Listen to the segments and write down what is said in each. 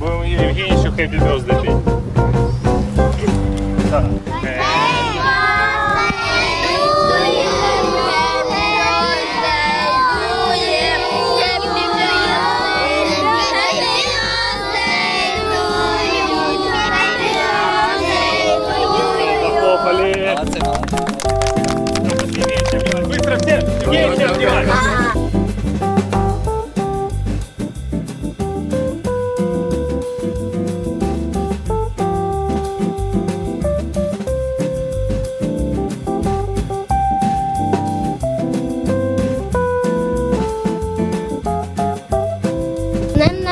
Бо Євгеній ще хеппі birthday. Так. Похлопали. Быстро все! Евгений, все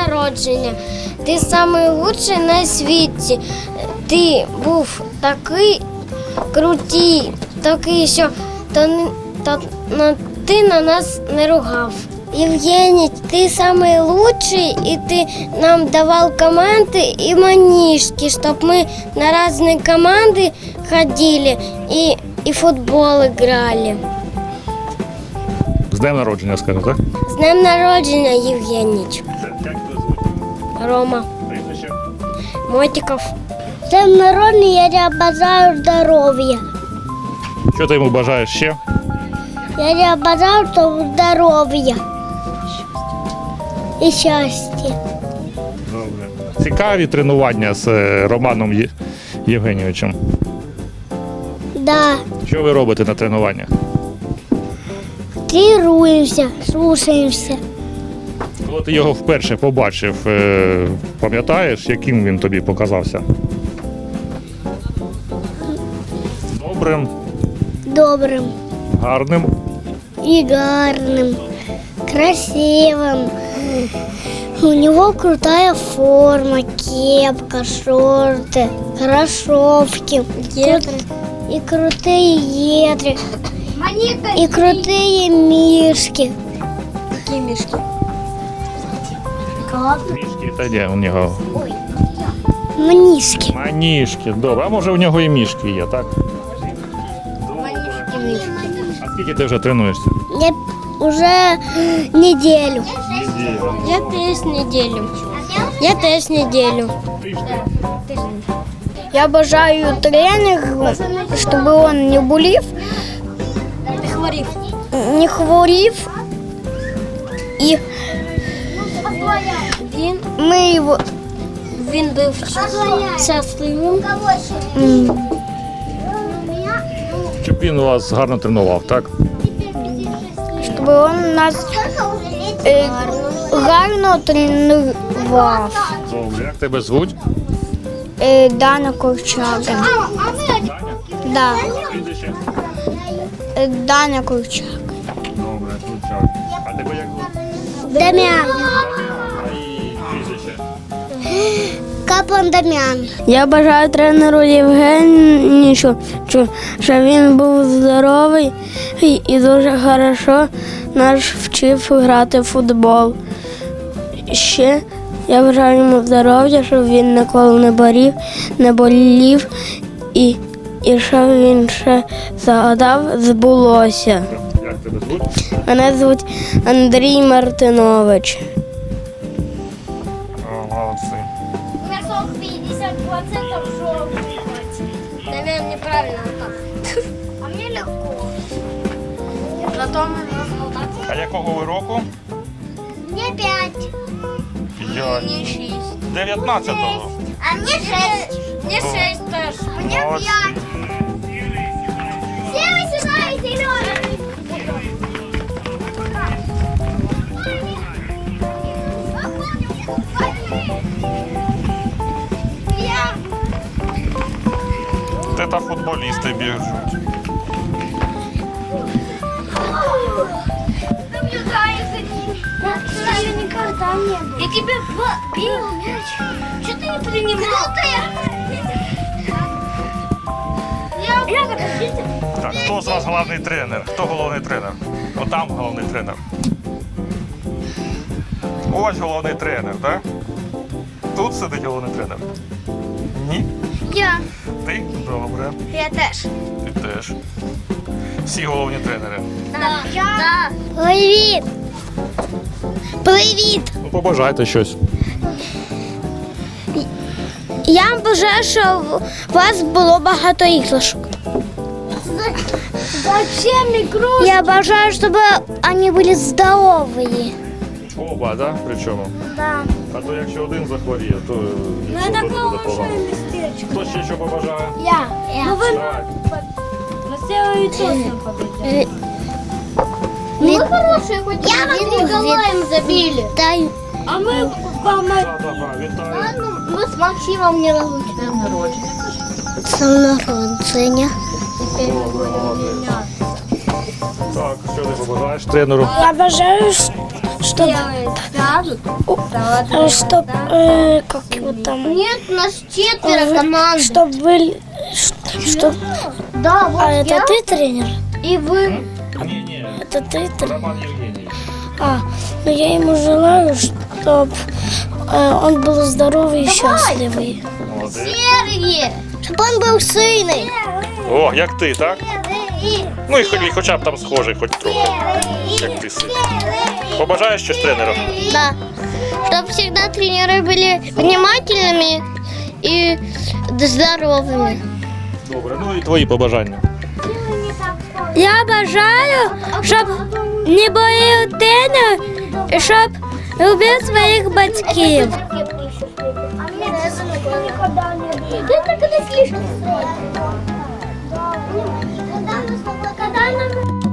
народження. Ти найкращий на світі. Ти був такий крутий, такий, що то, то, на, ти на нас не ругав. Євгеній, ти найкращий і ти нам давав команди і манішки, щоб ми на різні команди ходили і, і футбол грали. З днем народження, скажу, так? З днем народження, Євгеній. Рома. Прізвище? Мотиков. З днем народження я тебе бажаю здоров'я. Що ти йому бажаєш ще? Я тебе бажаю здоров'я. І щастя. Добре. Цікаві тренування з е, Романом Є- Євгенійовичем. Да. Що ви робите на тренуваннях? Тренуємося, слушаємося. Коли ти його вперше побачив, е, пам'ятаєш, яким він тобі показався? Добрим, Добрим гарним. і гарним, красивим. У него крутая форма, кепка, шорты, кроссовки. Гетры. И крутые гетры. И крутые мишки. Какие мишки? Как? Мішки та де у нього? Манишки. Маніжки. Добре, а може у нього і мішки є, так? А скільки ти вже тренуєшся? Я уже неделю. Я теж неделю. Я теж неделю. Я бажаю тренеру, щоб він не болів. Не хворів. Не хворів. І він, ми його, він був щасливим. Щоб він вас гарно тренував, так? щоб він нас е, гарно тренував. Добре. Як тебе звуть? Е, Дана Корчага. Да. Прізвище? Е, Дана Корчага. Добре, Кручак. А тебе як звуть? Дам'ян. Каплан Дам'ян. Я бажаю тренеру Євгенію, щоб він був здоровий і, дуже хорошо нас вчив грати в футбол. Ще я бажаю йому здоров'я, щоб він ніколи не борів, не болів і, і щоб він ще загадав, збулося. Як тебе звуть? Мене звуть Андрій Мартинович. Якого ви року? Мне 5. Я Мне 6. 19-го. А мне 6. Мне 6 тоже. Мне Молодці. 5. Все вы зеленый. Я. Це та футболісти біжуть. Тебе бил мяч. Что ты не принимал? Я, я подождите. Так, хто з вас головний тренер? Хто головний тренер? Отам головний тренер. Ось головний тренер, так? Тут сидить головний тренер. Ні? Я. Ти? Добре. Я теж. Ти теж. Всі головні тренери. Да. Я. Привіт. Привіт. Ну, побажайте щось. Я бажаю, щоб у вас було багато іграшок. Зачем игрушки? Я бажаю, щоб вони були здорові. Оба, да? Причому? Да. А то якщо один захворіє, то Ну, нічого буде буде погано. Хто ще що побажає? Я. Ну, ви Давай. Мы хорошие, хоть я Николаем забили. Дай. А мы Да, да, да, вітаю. ну, мы с Максимом не разлучны. Молодець. Так, що ти побажаєш тренеру? Я бажаю, щоб, щоб э, как его там, Нет, нас четверо команд. щоб были, щоб, Да, вот а я это ты тренер? и вы. Ні, ні, Это ты тренер? Роман Євгенійович. А, ну я ему желаю, чтобы он был здоровый и счастливый. Молодець. Серые. Чтобы он был сильный. О, як ти, так? Ну і хоч- і хоча б там схожий, хоч трохи. Як ти син. Побажаєш щось тренеру? Да. Чтобы всегда тренеры были внимательными и здоровыми. Добре, ну і твої побажання. Я бажаю, щоб не тренер, і щоб любив своїх батьків. Когда нам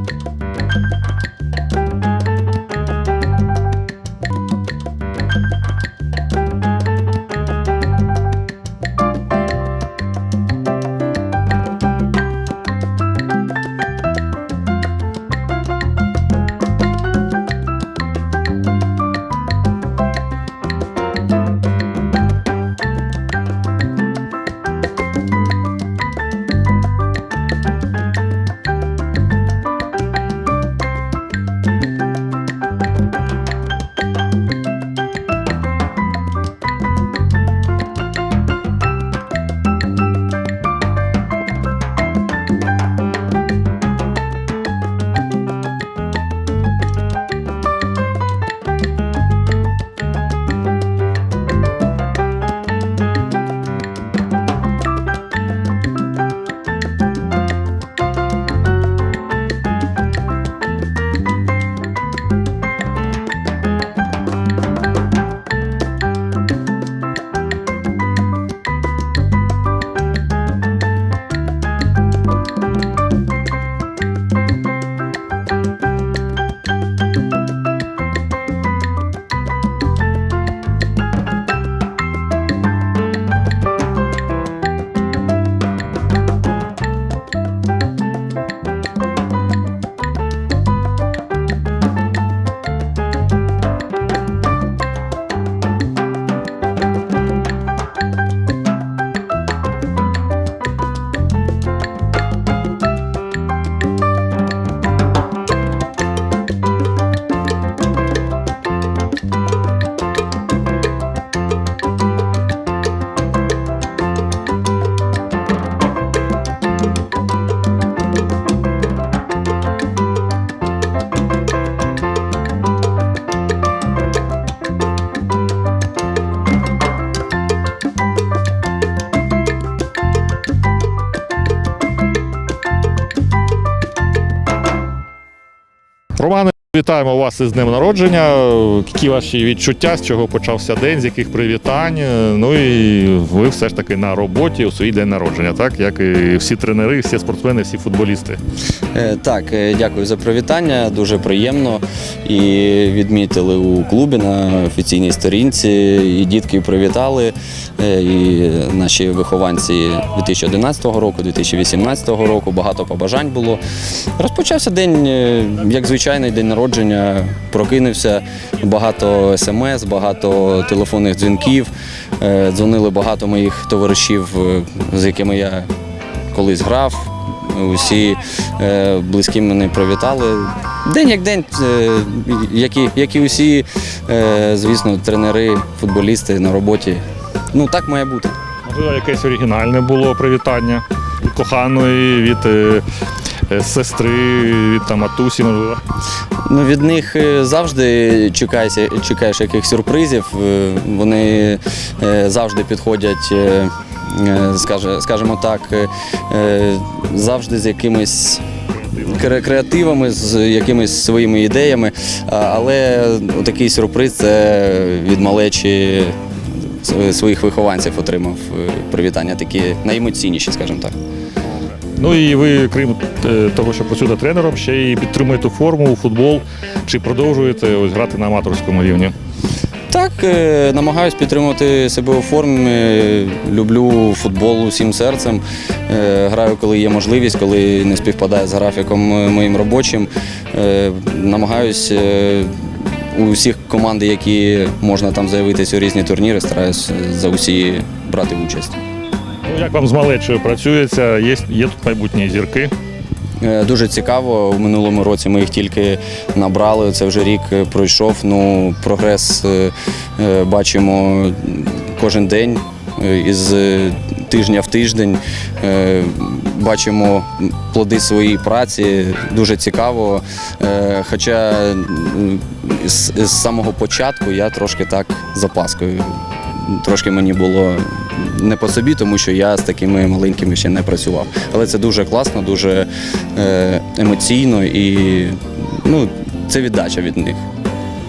вітаємо вас із днем народження. Які ваші відчуття, з чого почався день, з яких привітань? Ну і ви все ж таки на роботі у свій день народження, так як і всі тренери, всі спортсмени, всі футболісти. Е, Так, е, дякую за привітання. Дуже приємно. І відмітили у клубі на офіційній сторінці. І дітки привітали. е, І наші вихованці 2011 року, 2018 року. Багато побажань було. Розпочався день, як звичайний день народження. Прокинувся багато смс, багато телефонних дзвінків. Е, Дзвонили багато моїх товаришів, е, з якими я колись грав. Усі е, близькі мене привітали. День як день, як, і, як і усі, звісно, тренери, футболісти на роботі. Ну так має бути. Можливо, якесь оригінальне було привітання від коханої, від сестри, від там матусі, можливо. Ну, від них е, завжди чекаєш, чекаєш якихось сюрпризів. Е, Вони е, завжди підходять, скажімо так, завжди з якимись. Креативами, з якимись своїми ідеями, але такий сюрприз це від малечі своїх вихованців отримав привітання, такі найемоційніші, скажімо так. Ну і ви, крім е, того, що працюєте тренером, ще й підтримуєте форму, футбол, чи продовжуєте ось грати на аматорському рівні? Так, е, намагаюсь підтримувати себе у формі. Люблю футбол усім серцем. Е, Граю, коли є можливість, коли не співпадає з графіком моїм робочим. Намагаюсь у всіх команд, які можна там заявитись у різні турніри, стараюсь за усі брати участь. Як вам з малечою працюється? Є, є тут майбутні зірки? Е, Дуже цікаво. У минулому році ми їх тільки набрали. Це вже рік е, пройшов. Ну, прогрес е, бачимо кожен день із тижня в тиждень. Бачимо плоди своєї праці. Дуже цікаво. Хоча з, самого початку я трошки так з опаскою. Трошки мені було не по собі, тому що я з такими маленькими ще не працював. Але це дуже класно, дуже е, емоційно і ну, це віддача від них.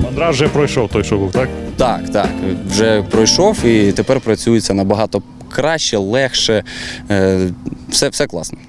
Мандраж вже пройшов той, що був, так? Так, так, вже пройшов і тепер працюється набагато краще, легше. Е, все, все класно.